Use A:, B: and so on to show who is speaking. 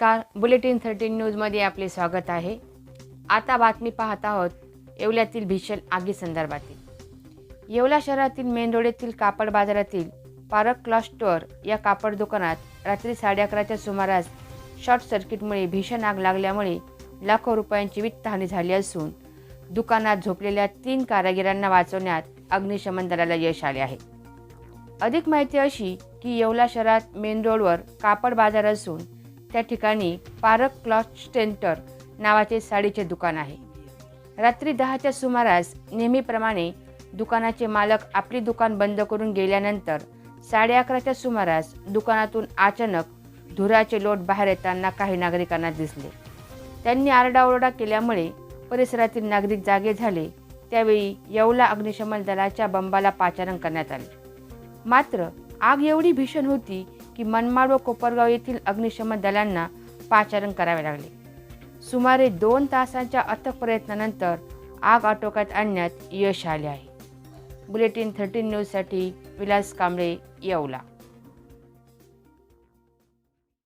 A: Bulletin thirteen न्यूजमध्ये आपले स्वागत आहे. आता बातमी पाहत आहोत येवल्यातील भीषण आगी संदर्भातील येवला शहरातील मेन रोड येथील कापड बाजारातील पारक क्लॉथ स्टोअर या कापड दुकानात रात्री साडे अकराच्या सुमारास शॉर्ट सर्किटमुळे भीषण आग लागल्यामुळे लाखो रुपयांची वित्तहानी झाली असून दुकानात झोपलेल्या तीन कारागिरांना वाचवण्यात अग्निशमन दलाला यश आले आहे. अधिक माहिती अशी की येवला शहरात मेन रोडवर कापड बाजार असून त्या ठिकाणी पारक क्लॉथ सेंटर नावाचे साडीचे दुकान आहे. रात्री दहाच्या सुमारास नेहमीप्रमाणे दुकानाचे मालक आपली दुकान बंद करून गेल्यानंतर साडे अकराच्या सुमारास दुकानातून अचानक धुराचे लोट बाहेर येताना काही नागरिकांना दिसले. त्यांनी आरडाओरडा केल्यामुळे परिसरातील नागरिक जागे झाले. त्यावेळी येवला अग्निशमन दलाच्या बंबाला पाचारण करण्यात आले. मात्र आग एवढी भीषण होती की मनमाड व कोपरगाव येथील अग्निशमन दलांना पाचारण करावे लागले. सुमारे दोन तासांच्या अथक प्रयत्नानंतर आग आटोक्यात आणण्यात यश आले आहे. बुलेटिन थर्टीन न्यूजसाठी विलास कांबळे येवला.